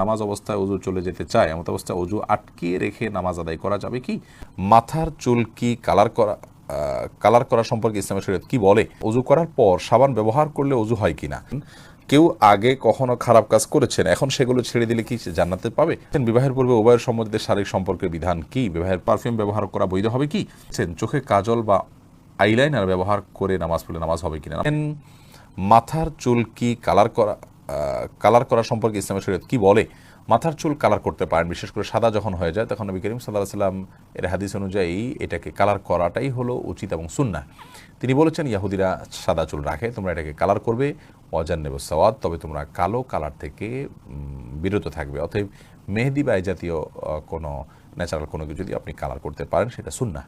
নামাজ অবস্থায় অজু চলে যেতে চায়, এমত অবস্থায় অজু আটকিয়ে রেখে নামাজ আদায় করা যাবে কি? মাথার চুল কি কালার করা কালার করা সম্পর্কে ইসলামের শরীয়ত কি বলে? অজু করার পর সাবান ব্যবহার করলে অজু হয় কিনা? কেউ আগে কখনো খারাপ কাজ করেছেন, এখন সেগুলো ছেড়ে দিলে কি সে জান্নাতে পাবে? বিবাহের পূর্বে উভয়ের সম্বন্ধে শারীরিক সম্পর্কের বিধান কি? বিবাহের পারফিউম ব্যবহার করা বৈধ হবে কি? চোখে কাজল বা আইলাইনার ব্যবহার করে নামাজ পড়লে নামাজ হবে কিনা? মাথার চুল কি কালার করা কালার করা সম্পর্কে ইসলামের শরীয়ত কি বলে? মাথার চুল কালার করতে পারেন, বিশেষ করে সাদা যখন হয়ে যায়, তখন নবী করিম সাল্লাহ সাল্লাম এর হাদিস অনুযায়ী এটাকে কালার করাটাই হলো উচিত এবং সুন্না তিনি বলেছেন ইয়াহুদিরা সাদা চুল রাখে, তোমরা এটাকে কালার করবে অজান নেব সওয়াদ তবে তোমরা কালো কালার থেকে বিরত থাকবে। অতএব মেহেদি বা জাতীয় কোনো ন্যাচারাল কোনো কিছু যদি আপনি কালার করতে পারেন, সেটা সুন্না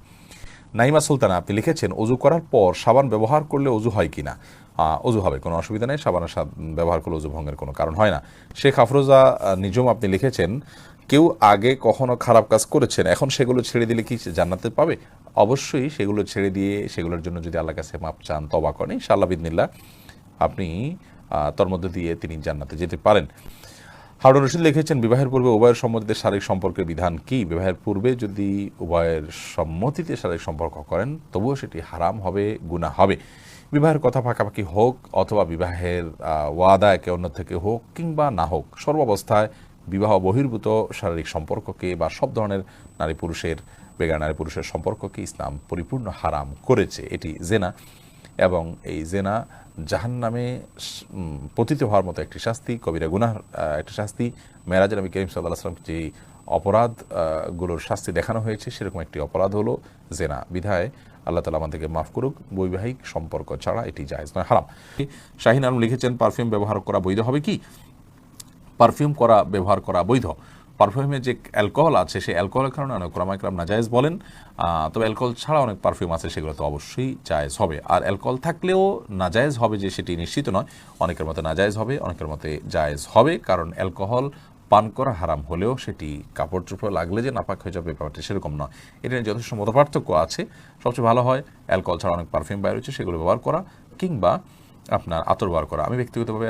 নাইমা সুলতানা আপনি লিখেছেন অজু করার পর সাবান ব্যবহার করলে অজু হয় কিনা আহ, অজু হবে কোনো অসুবিধা নেই সাবানের ব্যবহার করলে অজু ভঙ্গের কোনো কারণ হয় না। শেখ আফরোজা নিজম আপনি লিখেছেন কেউ আগে কখনো খারাপ কাজ করেছেন এখন সেগুলো ছেড়ে দিলে কি জান্নাতে পাবে? অবশ্যই সেগুলো ছেড়ে দিয়ে সেগুলোর জন্য যদি আল্লাহ কাছে মাপ চান তবা করেন। ইনশাআল্লাহ বিদিনিল্লাহ আপনি তোর মধ্যে দিয়ে তিনি জান্নাতে যেতে পারেন। হারুন রশিদ লিখেছেন, বিবাহের পূর্বে উভয়ের সম্মতিতে শারীরিক সম্পর্কের বিধান কি? বিবাহের পূর্বে যদি উভয়ের সম্মতিতে শারীরিক সম্পর্ক করেন, তবুও সেটি হারাম হবে, গুনাহ হবে। বিবাহের কথা পাকাপাকি হোক অথবা বিবাহের ওয়াদা একে অন্য থেকে হোক কিংবা না হোক, সর্বাবস্থায় বিবাহ বহির্ভূত শারীরিক সম্পর্ককে বা সব ধরনের নারী পুরুষের বেগার নারী পুরুষের সম্পর্ককে ইসলাম পরিপূর্ণ হারাম করেছে। এটি জেনা। এবং এই জেনা জাহান নামে পতিত হওয়ার মতো একটি শাস্তি কবিরা গুনাহ একটি শাস্তি। মেরাজ নবী করিম সাল্লাহ আসলাম যে অপরাধ আহ, গুলোর শাস্তি দেখানো হয়েছে সেরকম একটি অপরাধ হলো জেনা। বিধায় আল্লাহ তালা আমাদেরকে মাফ করুক বৈবাহিক সম্পর্ক ছাড়া এটি জায়েজ নয় হারাম। শাহিন আলম লিখেছেন পারফিউম ব্যবহার করা বৈধ হবে কি? পারফিউম করা ব্যবহার করা বৈধ। পারফিউমে যে অ্যালকোহল আছে, সেই অ্যালকোহলের কারণে অনেক ক্রমাইকরাম নাজায়েজ বলেন তবে অ্যালকোহল ছাড়া অনেক পারফিউম আছে, সেগুলো তো অবশ্যই জায়েজ হবে। আর অ্যালকোহল থাকলেও নাজায়েজ হবে যে সেটি নিশ্চিত নয়, অনেকের মতে নাজায়েজ হবে, অনেকের মতে জায়েজ হবে, কারণ অ্যালকোহল পান করা হারাম হলেও সেটি কাপড় চোপড় লাগলে যে নাপাক হয়ে যাবে ব্যাপারটি সেরকম নয়। এটা নিয়ে যথেষ্ট মতপার্থক্য আছে। সবচেয়ে ভালো হয়, অ্যালকোহল ছাড়া অনেক পারফিউম বাইর হচ্ছে, সেগুলো ব্যবহার করা, কিংবা আপনার আতর ব্যবহার করা। আমি ব্যক্তিগতভাবে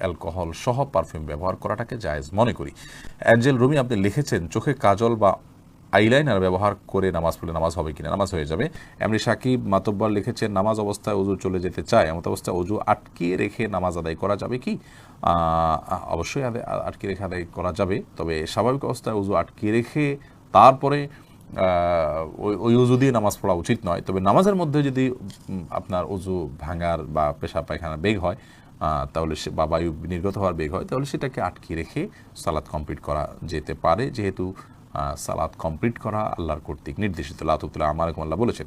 অ্যালকোহল সহ পারফিউম ব্যবহার করাটাকে জায়েজ মনে করি। অ্যাঞ্জেল রুমি, আপনি লিখেছেন, চোখে কাজল বা আইলাইনার ব্যবহার করে নামাজ পড়লে নামাজ হবে কিনা? নামাজ হয়ে যাবে। এমনি সাকিব মাতব্বর লিখেছেন, নামাজ অবস্থায় অজু চলে যেতে চায়। এমত অবস্থায় অজু আটকিয়ে রেখে নামাজ আদায় করা যাবে কি? অবশ্যই আটকিয়ে রেখে আদায় করা যাবে। তবে স্বাভাবিক অবস্থায় অজু আটকিয়ে রেখে তারপরে ওই উজু দিয়ে নামাজ পড়া উচিত নয়। তবে নামাজের মধ্যে যদি আপনার উজু ভাঙার বা পেশা পায়খানা বেগ হয় তাহলে সে বা বায়ু নির্গত হওয়ার বেগ হয়, তাহলে সেটাকে আটকে রেখে সালাদ কমপ্লিট করা যেতে পারে। যেহেতু সালাদ কমপ্লিট করা আল্লাহর কর্তৃক নির্দেশিত। লাতুতুল্লাহ আমার আল্লাহ বলেছেন।